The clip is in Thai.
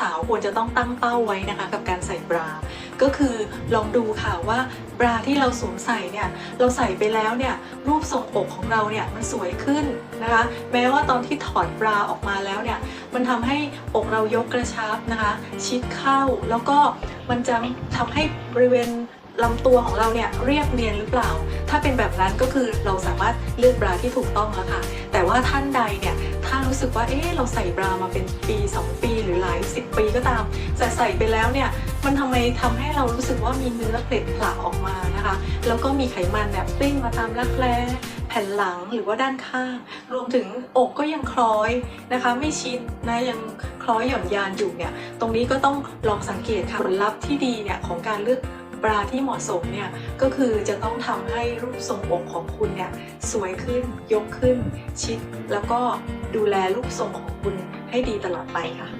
สาวๆควรจะต้องตั้งเป้าไว้นะคะกับการใส่บรา ก็คือลองดูค่ะว่าบราที่เราสวมใส่เนี่ยเราใส่ไปแล้วเนี่ยรูปทรงอกของเราเนี่ยมันสวยขึ้นนะคะแม้ว่าตอนที่ถอดบราออกมาแล้วเนี่ยมันทำให้อกเรายกกระชับนะคะชิดเข้าแล้วก็มันจะทำให้บริเวณลำตัวของเราเนี่ยเรียบเนียนหรือเปล่า ถ้าเป็นแบบนั้นก็คือเราสามารถเลือกบราที่ถูกต้องแล้วค่ะ แต่ว่าท่านใดเนี่ย ถ้ารู้สึกว่าเอ๊ะเราใส่บรามาเป็นปี 2 ปีหรือหลายสิบปีก็ตามแต่ใส่ไปแล้วเนี่ยมันทำไมทำให้เรารู้สึกว่ามีเนื้อเกล็ดผละออกมานะคะ แล้วก็มีไขมันแบบกลิ้งมาตามรักแร้แผ่นหลังหรือว่าด้านข้าง รวมถึงอกก็ยังคล้อยนะคะ ไม่ชิดนะยังคล้อยหย่อนยานอยู่เนี่ย ตรงนี้ก็ต้องลองสังเกตค่ะผลลัพธ์ที่ดีเนี่ยของการเลือก บราที่เหมาะสมเนี่ยก็คือจะต้องทำให้รูปทรงอกของคุณเนี่ยสวยขึ้นยกขึ้นชิด แล้วก็ดูแลรูปทรงของคุณให้ดีตลอดไปค่ะ